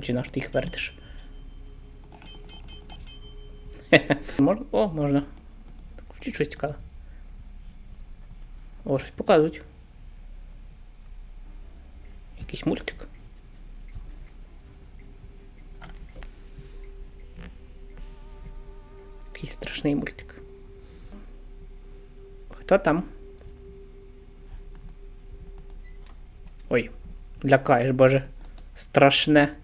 ключі, наш ти їх вертиш. Можна? О, можна. Включіть щось цікаве. О, щось показують. Якийсь мультик. Якийсь страшний мультик. Хто там? Ой, лякаєш, боже. Страшне.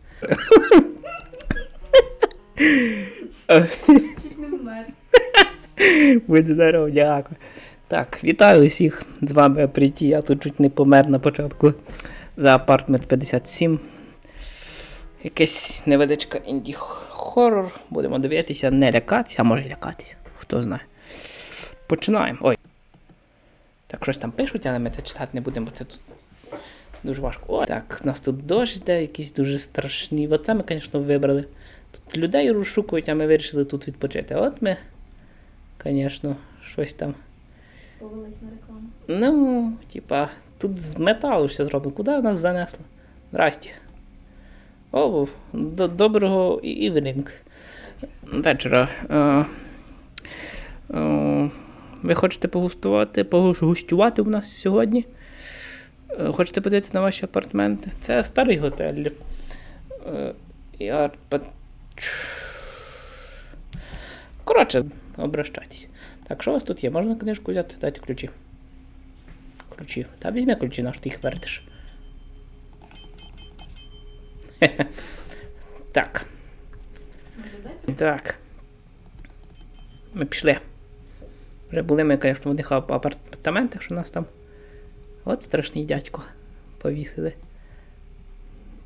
Чуть здоров, дякую. Так, вітаю усіх. З вами прийти. Я тут чуть не помер на початку за апартмент 57. Якась невеличка інді хоррор. Будемо дивитися, не лякатися, а може лякатися. Хто знає. Починаємо. Ой. Так, щось там пишуть, але ми це читати не будемо, це тут дуже важко. О, так, у нас тут дощ йде, якісь дуже страшні. Оце ми, звісно, вибрали. Тут людей розшукують, а ми вирішили тут відпочити. От ми, звісно, щось там. Повелись на рекламу. Ну, типа, тут з металу все зроблено. Куди нас занесло? Здрасте. О, до- доброго івенінг. Вечора. Е, е, ви хочете погустувати, погустювати у нас сьогодні? Е, Хочете подивитися на ваші апартаменти? Це старий готель. Е, Коротше, обращайтесь. Так, що у вас тут є? Можна книжку взяти? Дайте ключі. Ключі. Та візьми ключі, наш ти їх вертиш. Так, так. Ми пішли. Вже були ми, звісно, в одних апартаментах, що у нас там. От страшний дядько. Повісили.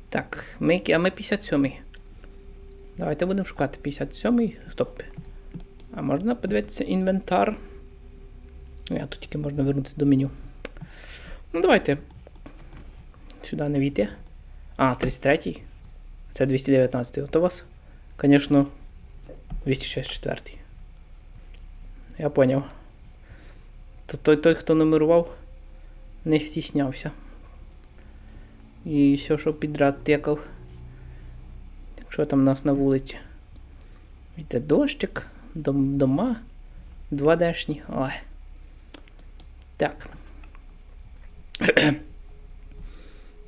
Так, ми, а ми 57-й. Давайте будемо шукати 57-й. Стоп. А можна подивитися інвентар? Ні, тут тільки можна вернутися до меню. Ну, давайте. Сюди не війти. А, 33-й. Це 219-й. От у вас, звісно, 264-й. Я поняв. То той, той, хто нумерував, не стіснявся. І все, що підряд текав. Що там у нас на вулиці? Йде дощик, дом, дома, 2D-шні. Ой. Так.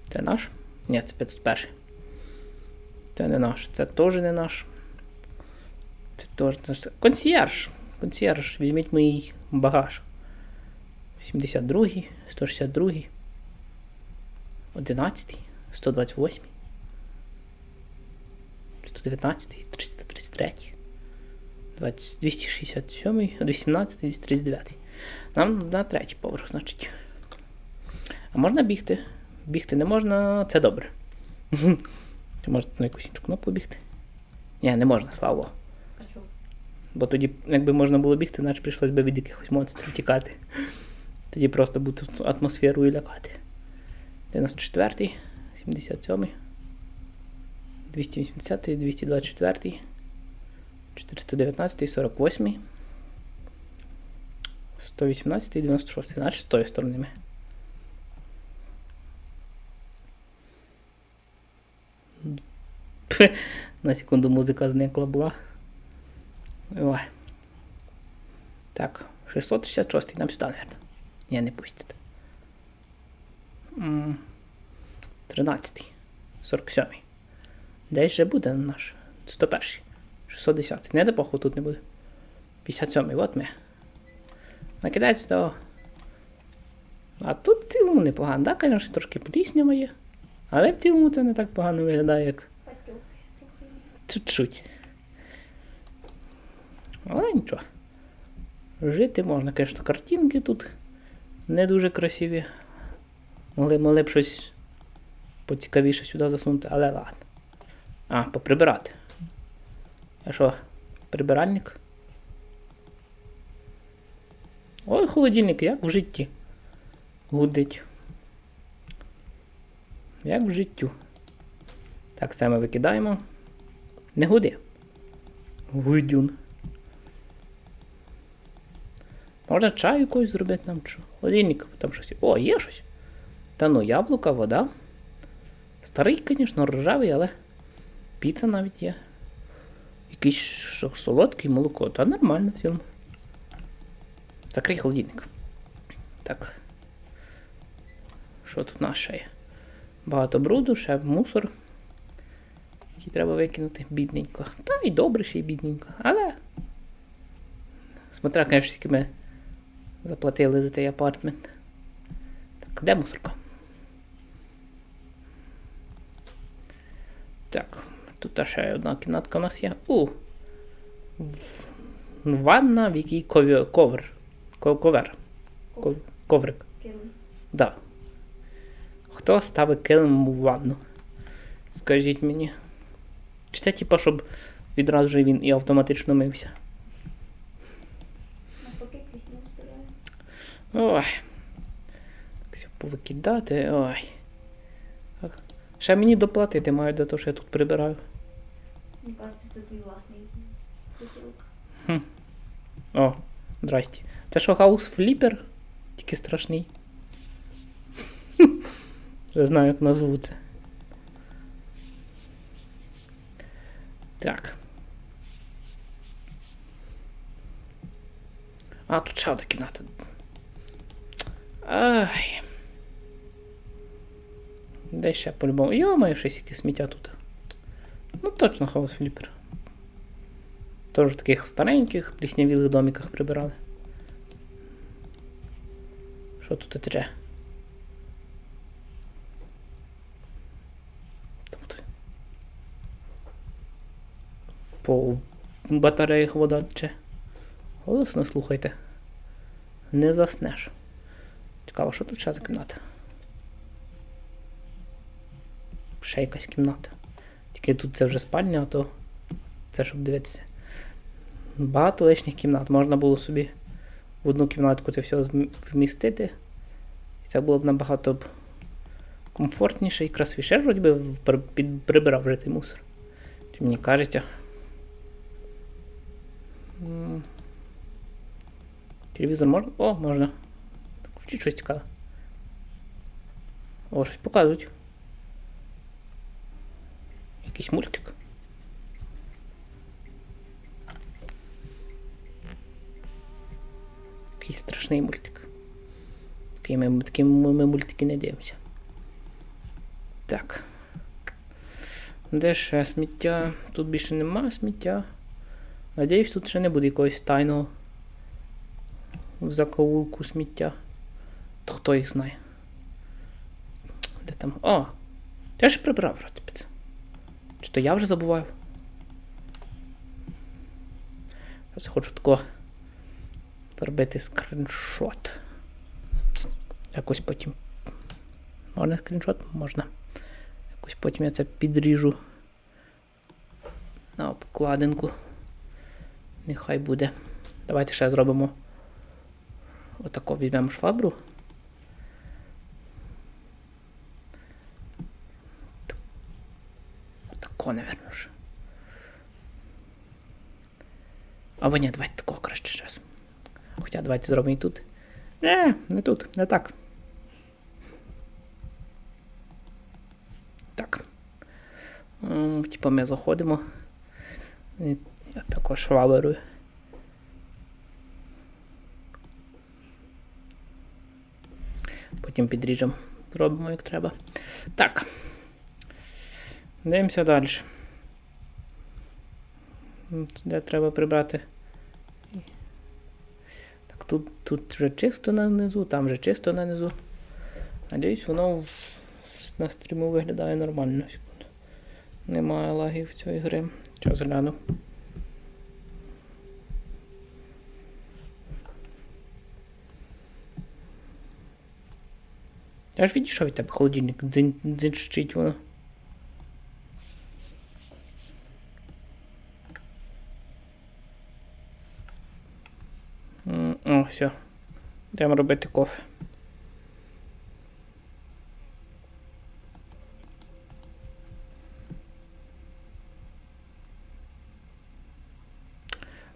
Це наш? Ні, це 501. Це не наш. Це теж не наш. Це теж не наш. Консьєрж. Консьєрж. Візьміть мій багаж. 72, 162, 11, 128, 119, 333, 20, 267, 218, 239. Нам на третій поверх, значить. А можна бігти? Бігти не можна, це добре. Чи можна на якусь іншу кнопку бігти? Ні, не можна, слава Богу. Бо тоді, якби можна було бігти, значить прийшлось би від якихось монстрів тікати. Тоді просто в атмосферу і лякати. 94, 77, 280, 224, 419, 48, 118 і 96. Значить, з тої сторони. На секунду музика зникла була. Ой. Так, 666 нам сюди, наверное. Ні, не пустите. М, 13. 47. Десь же буде наш 101. 610. Не депоху тут не буде. 57. От ми. Накидається до. А тут в цілому непогано. Так, звісно, трошки пліснява є. Але в цілому це не так погано виглядає, як чуть-чуть. Але нічого. Жити можна, звісно, картинки тут не дуже красиві. Могли, могли б щось поцікавіше сюди засунути, але ладно. А, поприбирати. А що, прибиральник? Ой, холодильник, як в житті. Гудить. Як в життю. Так, це ми викидаємо. Не гуди. Гудюн. Можна чаю якось зробити нам що? Холодильник, там щось. О, є щось. Та ну, яблука, вода. Старий, звісно, ржавий, але піца навіть є. Якийсь що, солодкий молоко. Та нормально в цілому. Закрий холодильник. Так. Що тут ще є? Багато бруду, ще мусор. Який треба викинути бідненько. Та і добре ще й бідненько. Але. Смотря, звісно, ми заплатили за цей апартмент. Так, де мусорка? Так, тут ще одна кімнатка у нас є. У! Ванна, в якій ковер. Ковер. Ков- Коврик. Да. Хто ставить килим у ванну? Скажіть мені. Чи це типа, щоб відразу він і автоматично мився? Ой. Так все повикидати. Ой. Ще мені доплатити мають за те, що я тут прибираю. Мені кажеться, це твій власний хотілка. О, здрасте. Це що хаус фліпер? Тільки страшний. Вже знаю, як назву це. Так. А, тут ще одна кімната. Ай. Де ще по-любому. Йо-моє, щось яке сміття тут. Ну точно хаус фліпер. Тож в таких стареньких пліснявілих домиках прибирали. Що тут тече? Тут. По батареях вода тече. Голосно слухайте. Не заснеш. Цікаво, що тут ще за кімната? Ще якась кімната. Тільки тут це вже спальня, а то це щоб дивитися. Багато лишніх кімнат. Можна було собі в одну кімнатку це все вмістити. І це було б набагато б комфортніше і красивіше. Вроді би прибирав вже цей мусор. Чи мені кажеться. Телевізор можна? О, можна. Включити щось цікаве. О, щось показують. Якийсь мультик. Якийсь страшний мультик. Такий ми, такі ми мультики не дивимося. Так. Де ще сміття? Тут більше нема сміття. Надіюсь, тут ще не буде якогось тайного в закоулку сміття. То хто їх знає? Де там? О! Я ж прибрав, вроді. Чи то я вже забуваю? Зараз хочу такого зробити скріншот. Якось потім. Можна скріншот? Можна. Якось потім я це підріжу на обкладинку. Нехай буде. Давайте ще зробимо. Отако візьмемо швабру. Отако, напевно ж. Або ні, давайте такого краще зараз. Хоча давайте зробимо і тут. Не, не тут, не так. Так. Типа ми заходимо. Я також шваберую. Потім підріжемо. Зробимо як треба. Так. Дивимося далі. Де треба прибрати? Так, тут, тут вже чисто нанизу, там вже чисто нанизу. Надіюсь, воно на стріму виглядає нормально. Немає лагів цієї гри. Зараз гляну. Я ж відійшов від тебе холодильник, дзин- дзинчить воно. М, О, все. Йдемо робити кофе.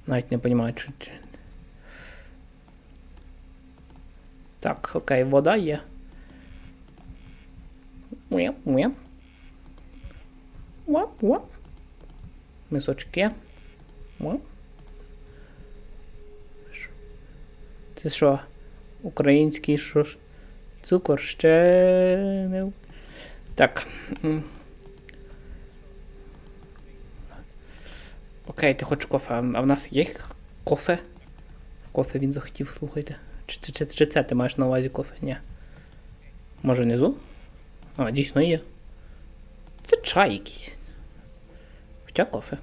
Навіть не розумію, чи- Так, окей, вода є. Уяп, уяп. Уап, уап. Мисочки. О. Що? Це що? Український що ж? Цукор ще не. Так. Окей, ти хочеш кофе. А в нас є кофе? Кофе він захотів, слухайте. Чи, чи, чи, чи це ти маєш на увазі кофе? Ні. Може внизу? А, дійсно є. Це чай якийсь. Хоча кофе.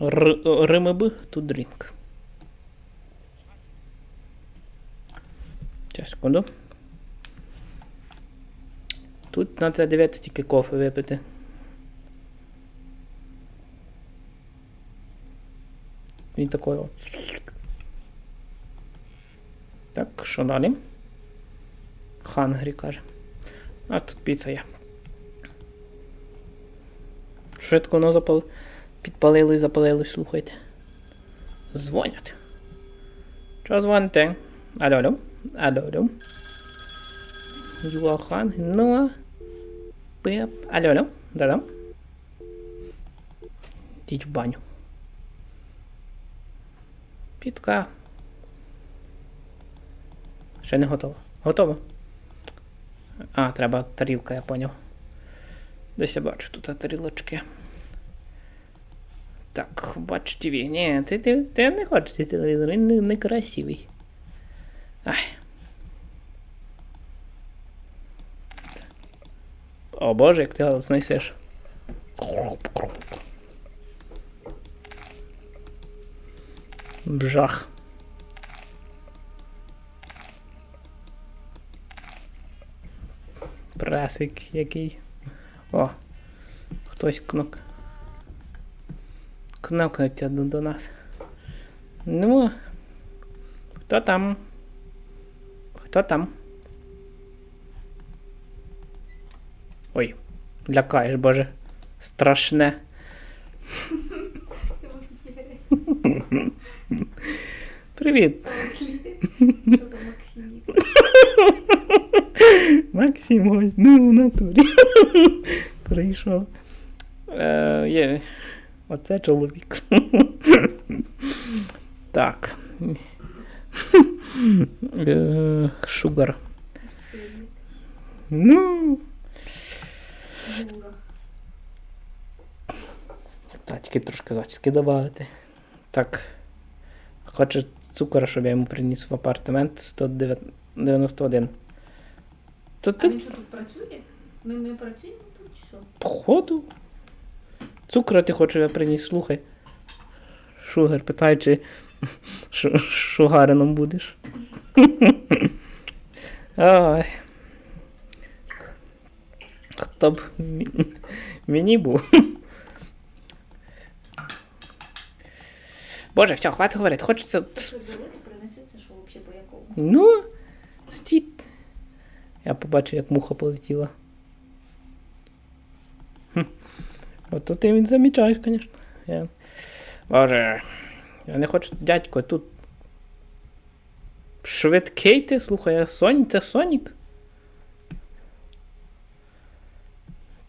Р- РМБ to drink. Секунду. Тут на це дивитися тільки кофе випити. Він такий. Так, що далі? Хангрі каже. А тут піца є. Швидко воно запал... підпалило і запалило, слухайте. Дзвонять. Що дзвоните? Алло, алло. Алло, алло. Юахан, ну. Пеп. Алло, алло. Да-да. Йдіть в баню. Підка. Ще не готово. Готово? А, треба тарілка, я поняв. Десь я бачу тут тарілочки. Так, бач ТВ. Ні, ти, ти, ти не хочеш цей телевізор, він не, не красивий. О боже, як ти голосно несеш. Бжах. Пресик який. О, хтось кнок. Кнокнуть до нас. Ну. Хто там? Хто там? Ой, лякаєш, боже. Страшне. Привіт, Що за Максимік? Максим, ось, ну в натурі. Прийшов. Е, є. Оце чоловік. так. Е, Шугар. Ну. Та, тільки трошки зачіски додати. Так. Хоче цукора, щоб я йому приніс в апартамент 191. То А він що тут працює? Ми, ми працюємо тут чи що? походу. Цукра ти хочеш, я приніс, слухай. Шугар питає, чи шугарином будеш. Ой. Хто б мені був. Боже, все, хватить говорити. Хочеться. Ну, стій. Я побачив, як муха полетіла. Хм. Тут ти він замічаєш, звісно. Я... Боже. Я не хочу, дядько, тут. Швидкий ти, слухай, а Сонік, це Сонік.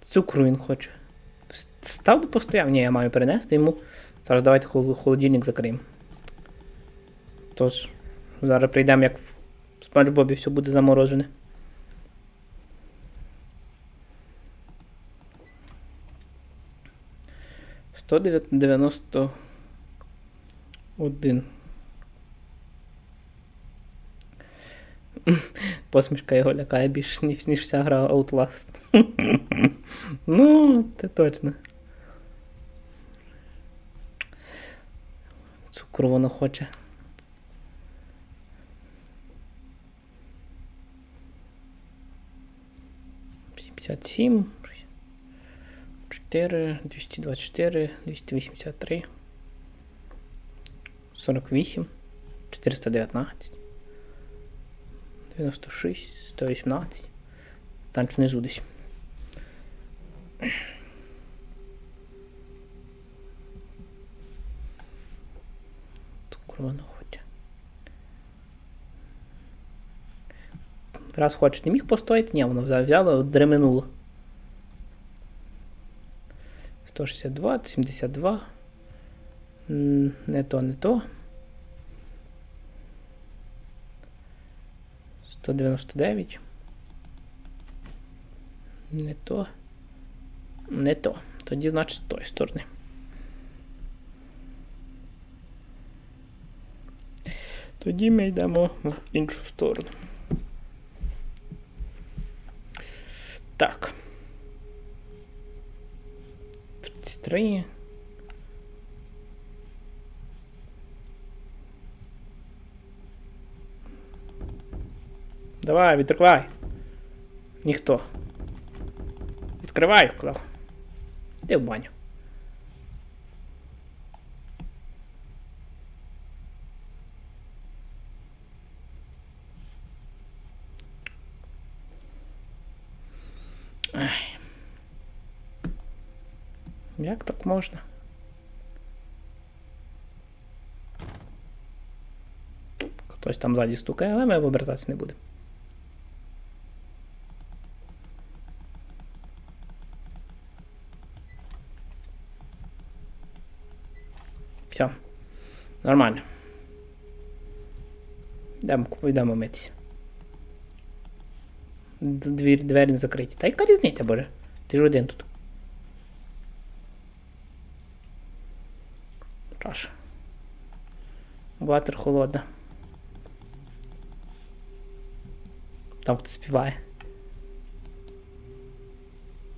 Цукру він хоче. Став би постояв. Ні, я маю перенести йому. Зараз давайте холодильник закриємо. Тож, зараз прийдемо, як в Спанч Бобі все буде заморожене. Сто дев'яносто один. Посмішка його лякає більше, ніж, ніж вся гра Outlast. ну, це точно. Цукру воно хоче. 57, 4, 224, 283, 48, 419, 96, 118. Там внизу десь. Цукру воно хоче. Раз хоче, не міг постояти? Ні, воно взяло дременуло. 162, 72. Не то, не то. 199. Не то. Не то. Тоді, значить, з тої сторони. Тоді ми йдемо в іншу сторону. Так. 33. Давай, відкривай. Ніхто. Відкривай, сказав. Іди в баню. Ай. Як так можна? Хтось там ззаді стукає, але ми обертатися не будемо. Все. Нормально. Йдемо, йдемо митися. Двір, двері закриті. Та яка різниця, боже? Ти ж один тут. Чаша. Ватер холодна. Там хтось співає.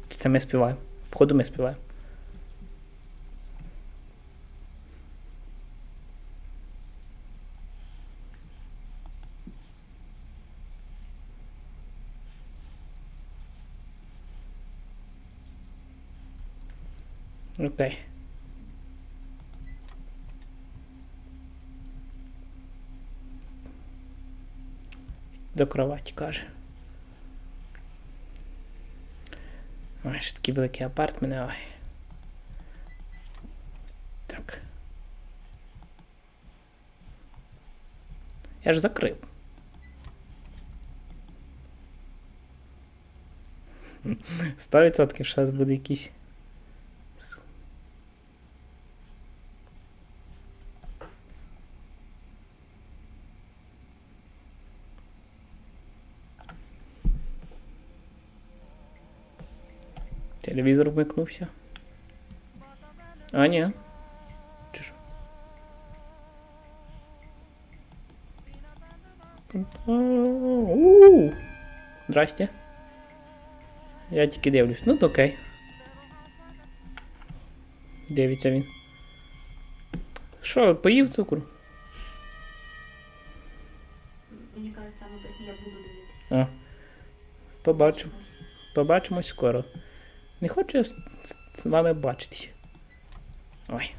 Чи це ми співаємо? Походу ми співаємо. Окей. До кроваті каже. Ой, ще такий великий апарт мене. Ой. Так. Я ж закрив. Сто відсотків зараз буде якийсь. Телевізор вмикнувся. А, ні. Чи що? У-у. Здрасте. Я тільки дивлюсь. Ну, то окей. Дивиться він. Що, поїв цукру? Мені кажуть, там написано, я буду дивитися. А. Побачимо. Побачимось скоро. Не хочу я з, вами бачитися. Ой.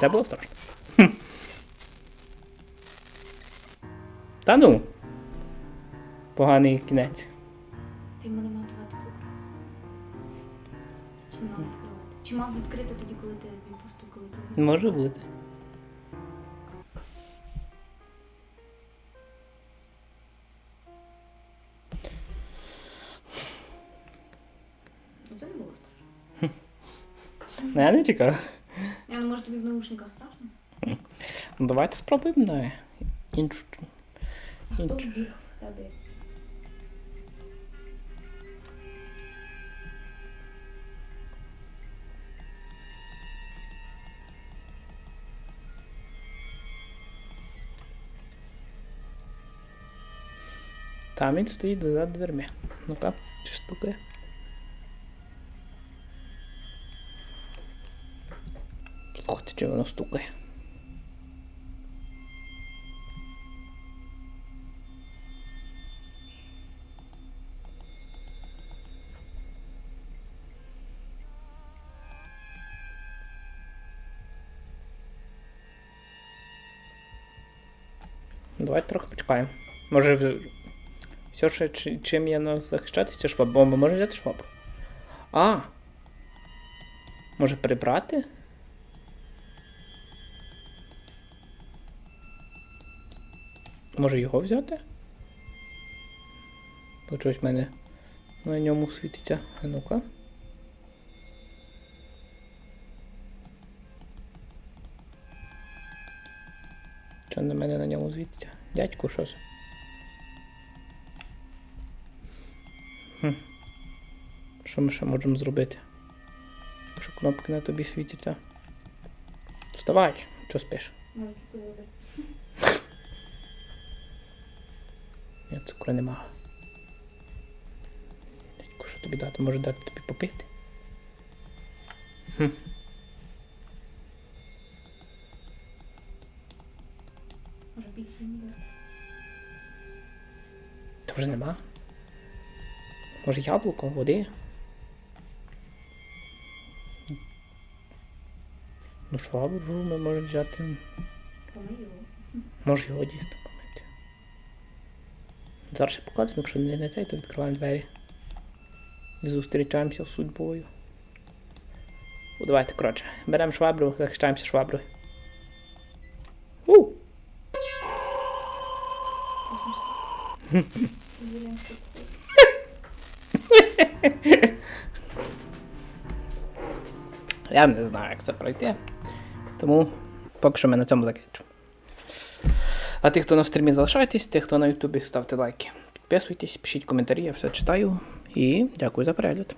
Це було страшно. Хм. Та ну. Поганий кінець. Ти мене мав давати цукру. Чи не мав відкривати? Чи мав відкрити тоді, коли ти він постукали? Може бути. Ну, я не чекав. Я ну може тобі в наушниках страшно? Ну, давайте спробуємо на іншу. Хто Іншу. вбіг в тебе? Там він стоїть за дверми. Ну-ка, чи стукає. Чи воно стукає. Давайте трохи почекаємо. Може, все, що, чим я нас захищатися, це шваб. Бо ми можемо взяти швабру. А! Може прибрати? Може його взяти? Бо щось в мене на ньому світиться. А ну-ка. Що на мене на ньому звідти? Дядьку щось. Хм. Що ми ще можемо зробити? Якщо кнопки на тобі світяться. Вставай, що спиш? Можу Ні, цукру нема. Дядьку, що тобі дати? Може дати тобі попити? Хм. Може піцу не. Та вже нема. Може яблуко, води? Ну, швабру ми можемо взяти. Може його дійсно помити. Зараз ще покладемо, якщо не на цей, то відкриваємо двері. І зустрічаємося з судьбою. Ну, давайте, коротше, беремо швабру, захищаємося шваброю. У! Юріям тут. Я не знаю, як це пройти. Тому поки що ми на цьому закінчимо. А тих, хто на стрімі залишайтесь, тих, хто на Ютубі, ставте лайки. Підписуйтесь, пишіть коментарі, я все читаю. І дякую за перегляд.